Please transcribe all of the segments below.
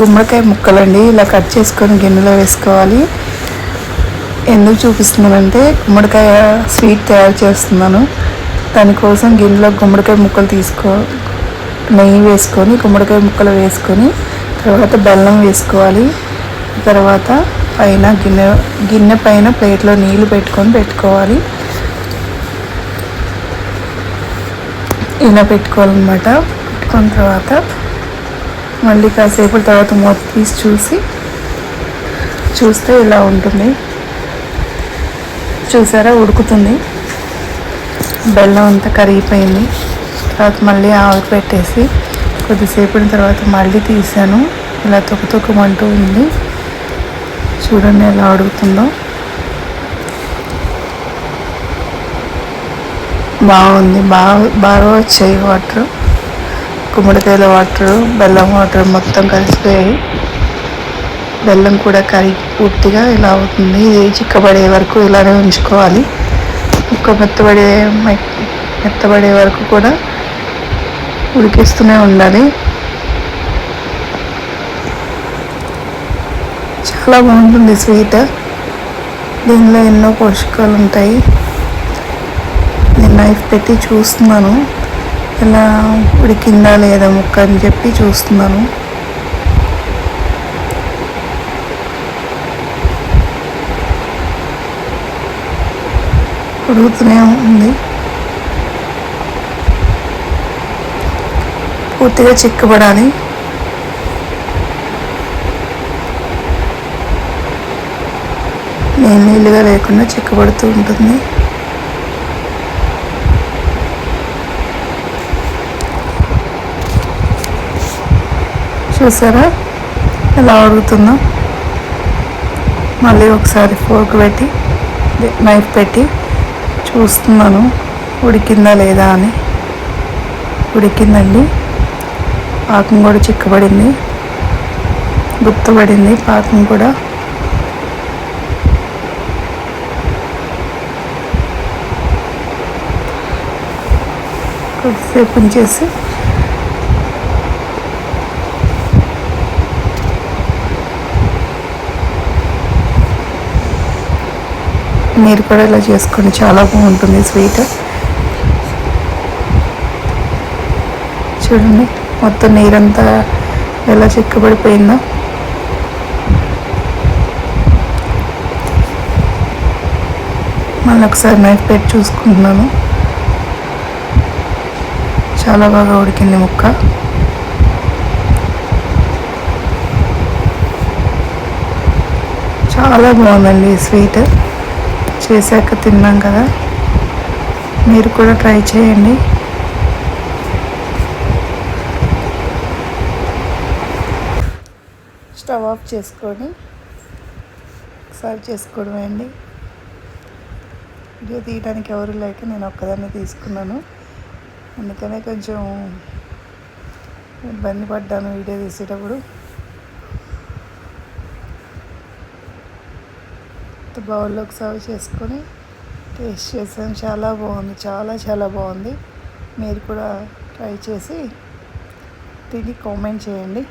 గుమ్మడికాయ ముక్కలండి. ఇలా కట్ చేసుకొని గిన్నెలో వేసుకోవాలి. ఎందుకు చూపిస్తున్నానంటే గుమ్మడికాయ స్వీట్ తయారు చేస్తున్నాను. దానికోసం గిన్నెలో గుమ్మడికాయ ముక్కలు తీసుకో నెయ్యి వేసుకొని గుమ్మడికాయ ముక్కలు వేసుకొని తర్వాత బెల్లం వేసుకోవాలి. తర్వాత పైన గిన్నె గిన్నె పైన ప్లేట్లో నీళ్ళు పెట్టుకొని పెట్టుకోవాలి. ఇలా పెట్టుకోవాలన్నమాట. పెట్టుకున్న తర్వాత మళ్ళీ కాసేపు తర్వాత మూత తీసి చూసి చూస్తే ఇలా ఉంటుంది. చూసారా? ఉడుకుతుంది. బెల్లం అంతా కరిగిపోయింది. తర్వాత మళ్ళీ ఆవిరి పెట్టేసి కొద్దిసేపటి తర్వాత మళ్ళీ తీసాను. ఇలా తొక్కు తొక్కుమంటూ ఉంది. చూడండి ఎలా అడుగుతుందో బాగుంది. బాగా బాగా వచ్చాయి వాటర్. గుమ్మడికాయల వాటర్ బెల్లం వాటర్ మొత్తం కలిసిపోయాయి. బెల్లం కూడా కరిగి పూర్తిగా ఇలా అవుతుంది. ఇది చిక్కబడే వరకు ఇలానే ఉంచుకోవాలి. ముక్క మెత్తబడే మెత్తబడే వరకు కూడా ఉడికిస్తూనే ఉండాలి. చాలా బాగుంటుంది స్వీట్. దీనిలో ఎన్నో పోషకాలు ఉంటాయి. నేను నైఫ్ పెట్టి చూస్తున్నాను. ఇలా ఉడికిందా లేదా ముక్క అని చెప్పి చూస్తున్నాను. ఉడుగుతూనే ఉంది. పూర్తిగా చిక్కబడాలి. నేను నీళ్ళుగా లేకుండా చిక్కబడుతూ ఉంటుంది. చూసారా? ఎలా ఉడుకుతుందో. మళ్ళీ ఒకసారి ఫోర్క్ పెట్టి నైఫ్ పెట్టి చూస్తున్నాను ఉడికిందా లేదా అని. ఉడికిందండి. పాకం కూడా చిక్కబడింది. గుర్తుపడింది పాకం కూడా. కొద్దిసేపు ఉంచేసి మీరు కూడా ఇలా చేసుకోండి. చాలా బాగుంటుంది. స్వీట్ చూడండి. మొత్తం నీరంతా ఎలా చిక్కబడిపోయిందో. మళ్ళీ ఒకసారి నైట్ పెట్టి చూసుకుంటున్నాను. చాలా బాగా ఉడికింది ముక్క. చాలా బాగుందండి స్వీట్ చేశాక తిన్నాం కదా. మీరు కూడా ట్రై చేయండి. స్టవ్ ఆఫ్ చేసుకొని సర్వ్ చేసుకోవడమే అండి. వీడియో తీయడానికి ఎవరు లేక నేను ఒక్కదాన్ని తీసుకున్నాను. అందుకనే కొంచెం ఇబ్బంది పడ్డాను వీడియో తీసేటప్పుడు. బౌల్లోకి సర్వ్ చేసుకొని టేస్ట్ చేసాను చాలా బాగుంది. చాలా చాలా బాగుంది. మీరు కూడా ట్రై చేసి తిని కామెంట్ చేయండి.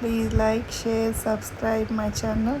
Please like share subscribe my channel.